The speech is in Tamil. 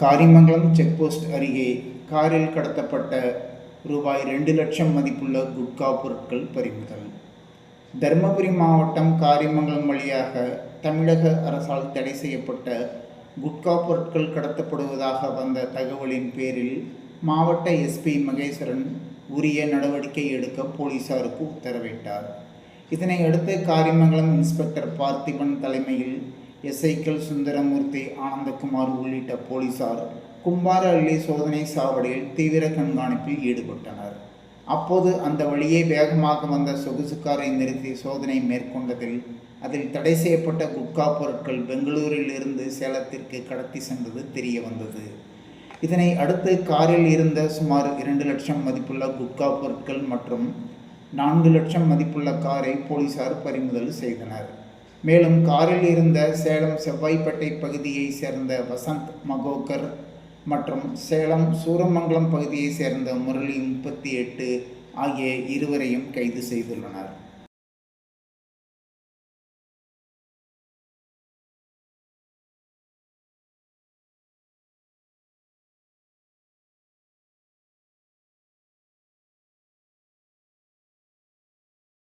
காரிமங்கலம் செக்போஸ்ட் அருகே காரில் கடத்தப்பட்ட ரூபாய் ரெண்டு லட்சம் மதிப்புள்ள குட்கா பொருட்கள் பறிமுதல். தருமபுரி மாவட்டம் காரிமங்கலம் வழியாக தமிழக அரசால் தடை செய்யப்பட்ட குட்கா பொருட்கள் கடத்தப்படுவதாக வந்த தகவலின் பேரில் மாவட்ட எஸ்பி மகேஸ்வரன் உரிய நடவடிக்கை எடுக்க போலீசாருக்கு உத்தரவிட்டார். இதனை அடுத்து காரிமங்கலம் இன்ஸ்பெக்டர் பார்த்திபன் தலைமையில் எஸ்ஐக்கள் சுந்தரமூர்த்தி ஆனந்தகுமார் உள்ளிட்ட போலீசார் கும்பாரஅள்ளி சோதனை சாவடியில் தீவிர கண்காணிப்பில் ஈடுபட்டனர். அப்போது அந்த வழியே வேகமாக வந்த சொகுசு காரை நிறுத்தி சோதனை மேற்கொண்டதில் அதில் தடை செய்யப்பட்ட குட்கா பொருட்கள் பெங்களூரில் இருந்து சேலத்திற்கு கடத்தி சென்றது தெரிய வந்தது இதனை அடுத்து காரில் இருந்த சுமார் இரண்டு லட்சம் மதிப்புள்ள குட்கா பொருட்கள் மற்றும் நான்கு லட்சம் மதிப்புள்ள காரை போலீசார் பறிமுதல் செய்தனர். மேலும் காரில் இருந்த சேலம் செவ்வாய்ப்பேட்டை பகுதியைச் சேர்ந்த வசந்த் மகோகர் மற்றும் சேலம் சூரமங்கலம் பகுதியைச் சேர்ந்த முரளி முப்பத்தி எட்டு ஆகிய இருவரையும் கைது செய்துள்ளனர்.